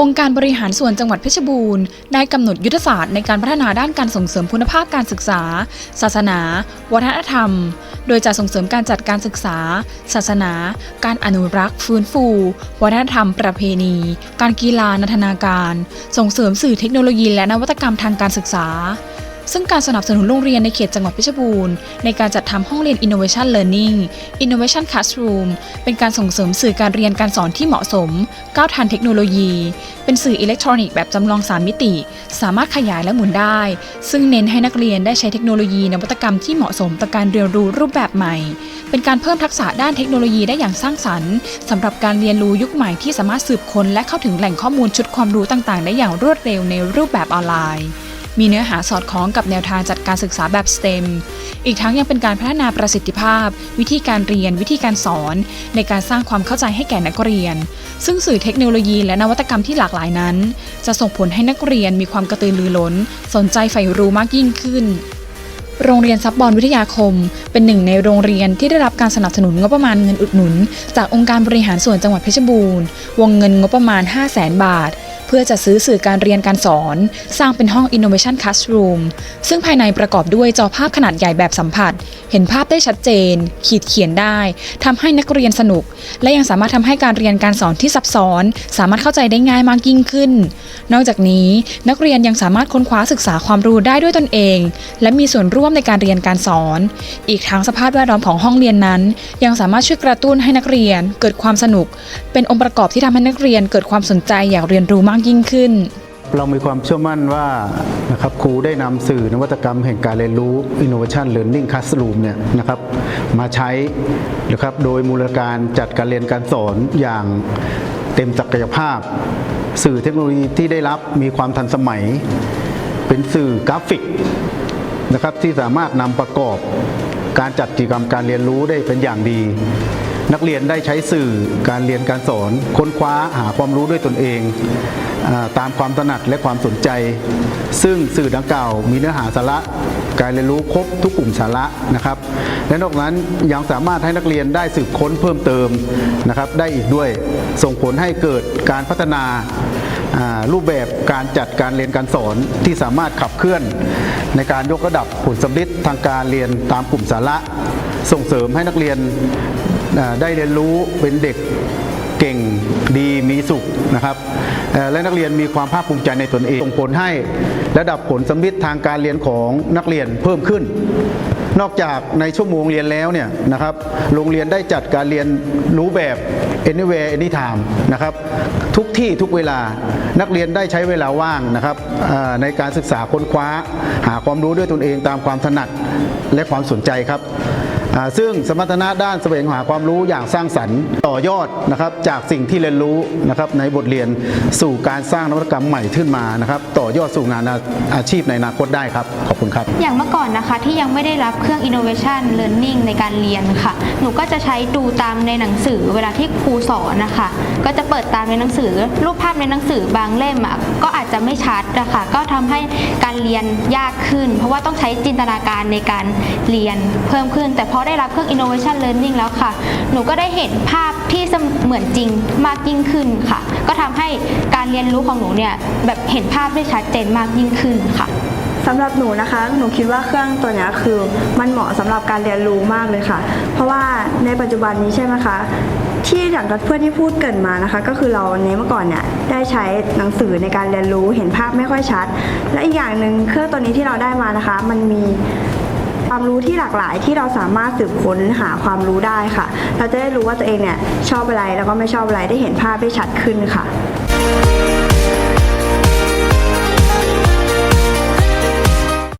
องค์การบริหารส่วนจังหวัดเพชรบูรณ์ได้กำหนดยุทธศาสตร์ในการพัฒนาด้านการส่งเสริมคุณภาพการศึกษา ศาสนา วัฒนธรรม โดยจะส่งเสริมการจัดการศึกษา ศาสนา การอนุรักษ์ ฟื้นฟู วัฒนธรรม ประเพณี การกีฬานันทนาการ ส่งเสริมสื่อเทคโนโลยีและนวัตกรรมทางการศึกษา ซึ่งการสนับสนุนโรงเรียนในเขตจังหวัดเพชรบูรณ์ ในการจัดทำห้องเรียน Innovation Learning Innovation Classroom เป็นการส่งเสริมสื่อการเรียนการสอนที่เหมาะสม ก้าวทันเทคโนโลยี เป็นสื่ออิเล็กทรอนิกส์แบบจำลอง 3 มิติ สามารถขยายและหมุนได้ ซึ่งเน้นให้นักเรียนได้ใช้เทคโนโลยีนวัตกรรมที่เหมาะสมต่อการเรียนรู้รูปแบบใหม่ เป็นการเพิ่มทักษะด้านเทคโนโลยีได้อย่างสร้างสรรค์สำหรับการเรียนรู้ยุคใหม่ที่สามารถสืบค้นและเข้าถึงแหล่งข้อมูลชุดความรู้ต่างๆ ได้อย่างรวดเร็วในรูปแบบออนไลน์ มีเนื้อหาสอดคล้องกับแนวทางจัดการศึกษาแบบ STEM อีกทั้งยังเป็นการพัฒนาประสิทธิภาพ วิธีการเรียน วิธีการสอน ในการสร้างความเข้าใจให้แก่นักเรียน ซึ่งสื่อเทคโนโลยีและนวัตกรรมที่หลากหลายนั้น จะส่งผลให้นักเรียนมีความกระตือรือร้น สนใจใฝ่รู้มากยิ่งขึ้นโรงเรียนซับบอลวิทยาคม เป็นหนึ่งในโรงเรียนที่ได้รับการสนับสนุนงบประมาณเงินอุดหนุน จากองค์การบริหารส่วนจังหวัดเพชรบูรณ์ วงเงินงบประมาณ 5 0 0แสนบาท เพื่อจะซื้อสื่อการเรียนการสอน สร้างเป็นห้อง Innovation Classroom ซึ่งภายในประกอบด้วยจอภาพขนาดใหญ่แบบสัมผัส เห็นภาพได้ชัดเจน ขีดเขียนได้ทำให้นักเรียนสนุก และยังสามารถทำให้การเรียนการสอนที่ซับซ้อน สามารถเข้าใจได้ง่ายมากยิ่งขึ้น นอกจากนี้นักเรียนยังสามารถค้นคว้าศึกษาความรู้ได้ด้วยตนเอง และมีส่วนร่วมในการเรียนการสอน อีกทั้งสภาพแวดล้อมของห้องเรียนนั้น ยังสามารถช่วยกระตุ้นให้นักเรียน เกิดความสนุก เป็นองค์ประกอบที่ทำให้นักเรียนเกิดความสนใจอยากเรียนรู้มากยิ่งขึ้น เรามีความเชื่อมั่นว่านะครับครูได้นำสื่อนวัตกรรมแห่งการเรียนรู้ Innovation Learning Classroom เนี่ยนะครับมาใช้นะครับโดยมูลการจัดการเรียนการสอนอย่างเต็มศักยภาพ สื่อเทคโนโลยีที่ได้รับมีความทันสมัย เป็นสื่อกราฟิกนะครับที่สามารถนำประกอบการจัดกิจกรรมการเรียนรู้ได้เป็นอย่างดี นักเรียนได้ใช้สื่อการเรียนการสอน ค้นคว้าหาความรู้ด้วยตนเอง ตามความถนัดและความสนใจ ซึ่งสื่อดังกล่าวมีเนื้อหาสาระการเรียนรู้ครบทุกกลุ่มสาระนะครับ และนอกนั้นยังสามารถให้นักเรียนได้สืบค้นเพิ่มเติมนะครับได้อีกด้วยส่งผลให้เกิดการพัฒนารูปแบบการจัดการเรียนการสอนที่สามารถขับเคลื่อน ในการยกระดับผลสำลิดทางการเรียนตามกลุ่มสาระ ส่งเสริมให้นักเรียนได้เรียนรู้เป็นเด็กเก่ง ดีมีสุขนะครับและนักเรียนมีความภาคภูมิใจในตนเองส่งผลให้ระดับผลสำลิดทางการเรียนของนักเรียนเพิ่มขึ้น นอกจากในชั่วโมงเรียนแล้วเนี่ยนะครับโรงเรียนได้จัดการเรียนรู้แบบ anywhere anytime นะครับทุกที่ทุกเวลานักเรียนได้ใช้เวลาว่างนะครับในการศึกษาค้นคว้า หาความรู้ด้วยตนเองตามความถนัดและความสนใจครับ ซึ่งสมรรถนะด้านแสวงหาความรู้อย่างสร้างสรรค์ต่อยอดนะครับจากสิ่งที่เรียนรู้นะครับในบทเรียนสู่การสร้างนวัตกรรมใหม่ขึ้นมานะครับต่อยอดสู่งานอาชีพในอนาคตได้ครับ ขอบคุณครับ อย่างเมื่อก่อนนะคะที่ยังไม่ได้รับเครื่อง innovation learning ในการเรียนค่ะ หนูก็จะใช้ดูตามในหนังสือเวลาที่ครูสอนนะคะ ก็จะเปิดตามในหนังสือ รูปภาพในหนังสือบางเล่มอะก็อาจจะไม่ชัดนะคะก็ทำให้การเรียนยากขึ้น เพราะว่าต้องใช้จินตนาการในการเรียนเพิ่มขึ้นแต่พอได้รับเครื่อง innovation learning แล้วค่ะ หนูก็ได้เห็นภาพที่เสมือนจริงมากยิ่งขึ้นค่ะ ก็ทำให้การเรียนรู้ของหนูเนี่ยแบบเห็นภาพได้ชัดเจนมากยิ่งขึ้นค่ะสำหรับหนูนะคะ หนูคิดว่าเครื่องตัวนี้คือมันเหมาะสำหรับการเรียนรู้มากเลยค่ะ เพราะว่าในปัจจุบันนี้ใช่ไหมคะที่อย่างกับเพื่อนที่พูดเกินมานะคะ ก็คือเราในเมื่อก่อนเนี่ยได้ใช้หนังสือในการเรียนรู้เห็นภาพไม่ค่อยชัด และอีกอย่างหนึ่งเครื่องตัวนี้ที่เราได้มานะคะ มันมี ความรู้ที่หลากหลายที่เราสามารถสืบค้นหาความรู้ได้ค่ะ เราจะได้รู้ว่าตัวเองเนี่ยชอบอะไรแล้วก็ไม่ชอบอะไรได้เห็นภาพได้ชัดขึ้นค่ะ